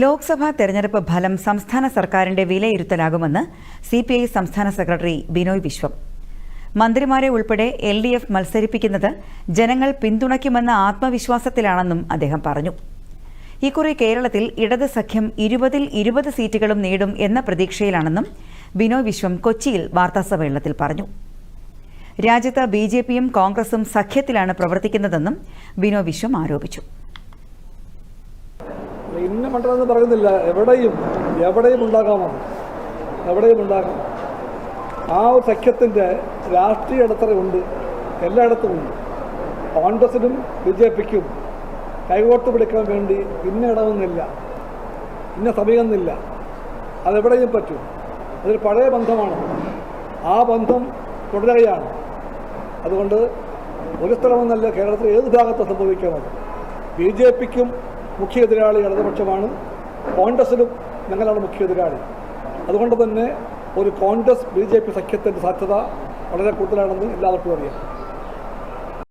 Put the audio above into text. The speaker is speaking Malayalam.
ലോക്സഭാ തെരഞ്ഞെടുപ്പ് ഫലം സംസ്ഥാന സർക്കാരിന്റെ വിലയിരുത്തലാകുമെന്ന് സി പി ഐ സംസ്ഥാന സെക്രട്ടറി ബിനോയ് വിശ്വം. മന്ത്രിമാരെ ഉൾപ്പെടെ എൽ ഡി എഫ് മത്സരിപ്പിക്കുന്നത് ജനങ്ങൾ പിന്തുണയ്ക്കുമെന്ന ആത്മവിശ്വാസത്തിലാണെന്നും അദ്ദേഹം പറഞ്ഞു. ഇക്കുറി കേരളത്തിൽ ഇടത് സഖ്യം ഇരുപതിൽ ഇരുപത് സീറ്റുകളും നേടും എന്ന പ്രതീക്ഷയിലാണെന്നും ബിനോയ് വിശ്വം കൊച്ചിയിൽ വാർത്താസമ്മേളനത്തിൽ പറഞ്ഞു. രാജ്യത്ത് ബി ജെ പിയും കോൺഗ്രസും സഖ്യത്തിലാണ് പ്രവർത്തിക്കുന്നതെന്നും ബിനോയ് വിശ്വം ആരോപിച്ചു. ഇന്ന മണ്ഡലം പറയുന്നില്ല. എവിടെയും എവിടെയും ഉണ്ടാകാമെന്ന് എവിടെയും ഉണ്ടാകാം. ആ ഒരു സഖ്യത്തിന്റെ രാഷ്ട്രീയ ഇടത്തറയുണ്ട് എല്ലായിടത്തും ഉണ്ട്. കോൺഗ്രസിനും ബി ജെ പിക്കും കൈവോട്ട് പിടിക്കാൻ വേണ്ടി ഇന്ന ഇടമൊന്നില്ല ഇന്ന സമയമെന്നില്ല അതെവിടെയും പറ്റും. അതൊരു പഴയ ബന്ധമാണ്. ആ ബന്ധം തുടരുകയാണ്. അതുകൊണ്ട് ഒരു സ്ഥലമെന്നല്ല കേരളത്തിൽ ഏത് ഭാഗത്ത് സംഭവിക്കാമത് ബി ജെ പിക്കും മുഖ്യ എതിരാളി ഇടതുപക്ഷമാണ്. കോൺഗ്രസിലും ഞങ്ങളാണ് മുഖ്യ എതിരാളി അതുകൊണ്ട് തന്നെ ഒരു കോൺഗ്രസ് ബി ജെ പി സഖ്യത്തിന്റെ സാധ്യത വളരെ കൂടുതലാണെന്ന് എല്ലാവർക്കും അറിയാം.